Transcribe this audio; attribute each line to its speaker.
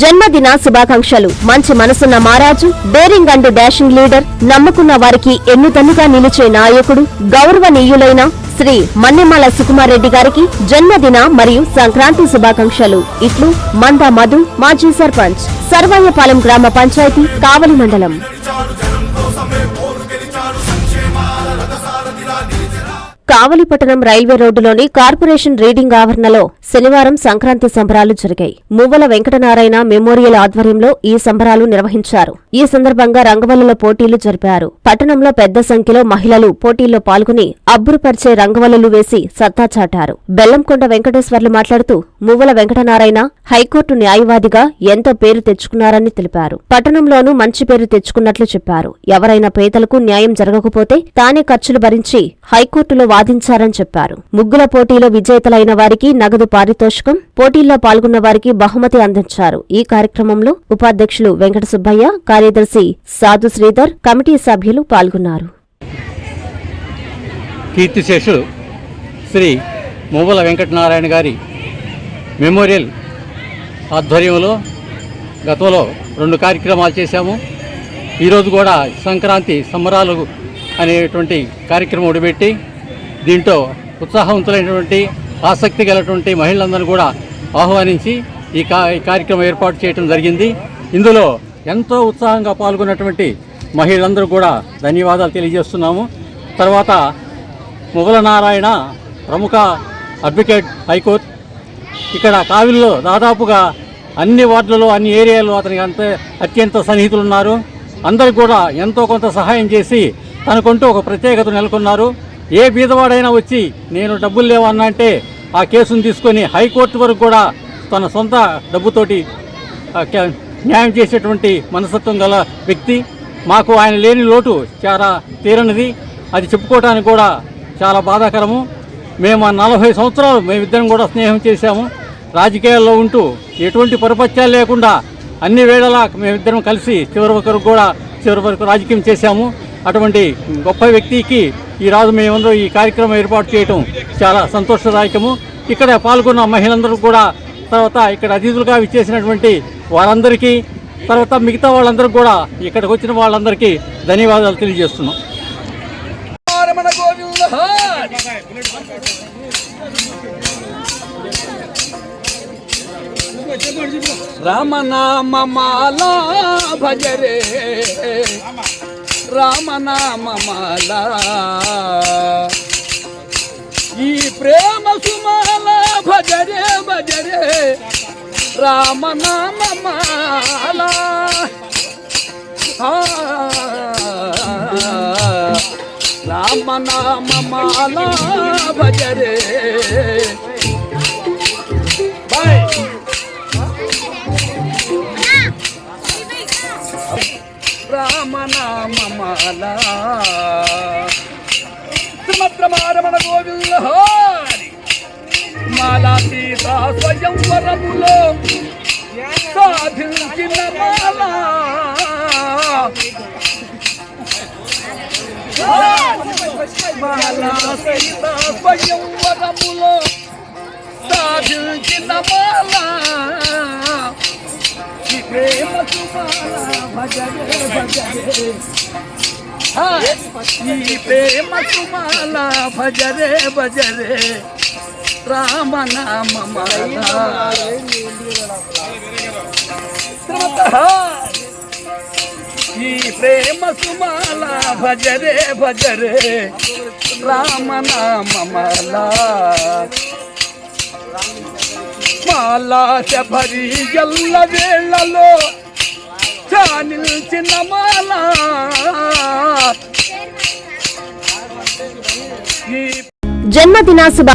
Speaker 1: జన్మదిన శుభాకాంక్షలు. మంచి మనసున్న మారాజు డేరింగ్ అండ్ డాషింగ్ లీడర్ నమ్ముకున్న వారికి ఎన్నుదన్నుగా నిలిచే నాయకుడు గౌరవనీయులైన శ్రీ మన్నెమాల సుకుమార్ రెడ్డి గారికి జన్మదిన మరియు సంక్రాంతి శుభాకాంక్షలు. ఇట్లు మంద మధు మాజీ సర్పంచ్ సర్వాయపాలెం గ్రామ పంచాయతీ కావలి మండలం. కావలిపట్టణం రైల్వే రోడ్డులోని కార్పొరేషన్ రీడింగ్ ఆవరణలో శనివారం సంక్రాంతి సంబరాలు జరిగాయి. మువ్వల వెంకటనారాయణ మెమోరియల్ ఆధ్వర్యంలో ఈ సంబరాలు నిర్వహించారు. ఈ సందర్భంగా రంగవల్లుల పోటీలు జరిపారు. పట్టణంలో పెద్ద సంఖ్యలో మహిళలు పోటీల్లో పాల్గొని అబ్బురుపరిచే రంగవల్లులు వేసి సత్తా చాటారు. బెల్లంకొండ వెంకటేశ్వర్లు మాట్లాడుతూ మువ్వల వెంకటనారాయణ హైకోర్టు న్యాయవాదిగా ఎంతో పేరు తెచ్చుకున్నారని తెలిపారు. పట్టణంలోనూ మంచి పేరు తెచ్చుకున్నట్లు చెప్పారు. ఎవరైనా పేదలకు న్యాయం జరగకపోతే తానే ఖర్చులు భరించి హైకోర్టులో సాధించారని చెప్పారు. ముగ్గుల పోటీలో విజేతలైన వారికి నగదు పారితోషికం పోటీల్లో పాల్గొన్న వారికి బహుమతి అందించారు. ఈ కార్యక్రమంలో ఉపాధ్యక్షులు వెంకట సుబ్బయ్య కార్యదర్శి సాధు శ్రీధర్ కమిటీ సభ్యులు పాల్గొన్నారు.
Speaker 2: కీర్తిశేషు శ్రీ మువ్వల వెంకటనారాయణ గారి మెమోరియల్ ఆధ్వర్యంలో గతంలో రెండు కార్యక్రమాలు చేశాము. ఈరోజు కూడా సంక్రాంతి సంబరాలు అనేటువంటి కార్యక్రమం ఉడిపెట్టి దీంట్లో ఉత్సాహవంతులైనటువంటి ఆసక్తి గలటువంటి మహిళలందరూ కూడా ఆహ్వానించి ఈ కా ఈ కార్యక్రమం ఏర్పాటు చేయడం జరిగింది. ఇందులో ఎంతో ఉత్సాహంగా పాల్గొన్నటువంటి మహిళలందరూ కూడా ధన్యవాదాలు తెలియజేస్తున్నాము. తర్వాత ముగల నారాయణ ప్రముఖ అడ్వకేట్ హైకోర్టు. ఇక్కడ కావిల్లో దాదాపుగా అన్ని వార్డులలో అన్ని ఏరియాలో అతనికి అంత అత్యంత సన్నిహితులు ఉన్నారు అందరు కూడా ఎంతో కొంత సహాయం చేసి తనకుంటూ ఒక ప్రత్యేకత నెలకొన్నారు. ఏ బీదవాడైనా వచ్చి నేను డబ్బులు లేవన్నా అంటే ఆ కేసును తీసుకొని హైకోర్టు వరకు కూడా తన సొంత డబ్బుతోటి న్యాయం చేసేటువంటి మనస్తత్వం గల వ్యక్తి. మాకు ఆయన లేని లోటు చాలా తీరనిది. అది చెప్పుకోవడానికి కూడా చాలా బాధాకరము. మేము ఆ నలభై సంవత్సరాలు మేమిద్దరం కూడా స్నేహం చేశాము. రాజకీయాల్లో ఉంటూ ఎటువంటి పరపత్యాలు లేకుండా అన్ని వేళలా మేమిద్దరం కలిసి చివరి వరకు కూడా చివరి వరకు రాజకీయం చేశాము. అటువంటి గొప్ప వ్యక్తికి ఈ రాజు మేమందరూ ఈ కార్యక్రమం ఏర్పాటు చేయటం చాలా సంతోషదాయకము. ఇక్కడ పాల్గొన్న మహిళలందరూ కూడా తర్వాత ఇక్కడ అతిథులుగా విచ్చేసినటువంటి వారందరికీ తర్వాత మిగతా వాళ్ళందరూ కూడా ఇక్కడికి వచ్చిన వాళ్ళందరికీ ధన్యవాదాలు తెలియజేస్తున్నాం.
Speaker 3: రామనామ మాలా భజరే రామనామ ఈ ప్రేమ సుమాల భజరే భజరే రామనామ మాలా ఆ, భజరే రామ సుమద్రమారమణ గోవింద మాలా సీతా స్వయంవరములో సాధించిన మాల. మాలా సీత స్వయంవరములో సాధించిన మాలా. ఈ ప్రేమ సుమాల భజరే భజరే హా, ఈ ప్రేమ సుమాల భజరే భజరే రామ నామ మాల ఈ ప్రేమ సుమాల భజరే భజరే రామ నామ మాల మాలా భరి ఎల్ల వేళలో నిలిచిన మాలా. ఈ
Speaker 1: జన్మదిన శుభ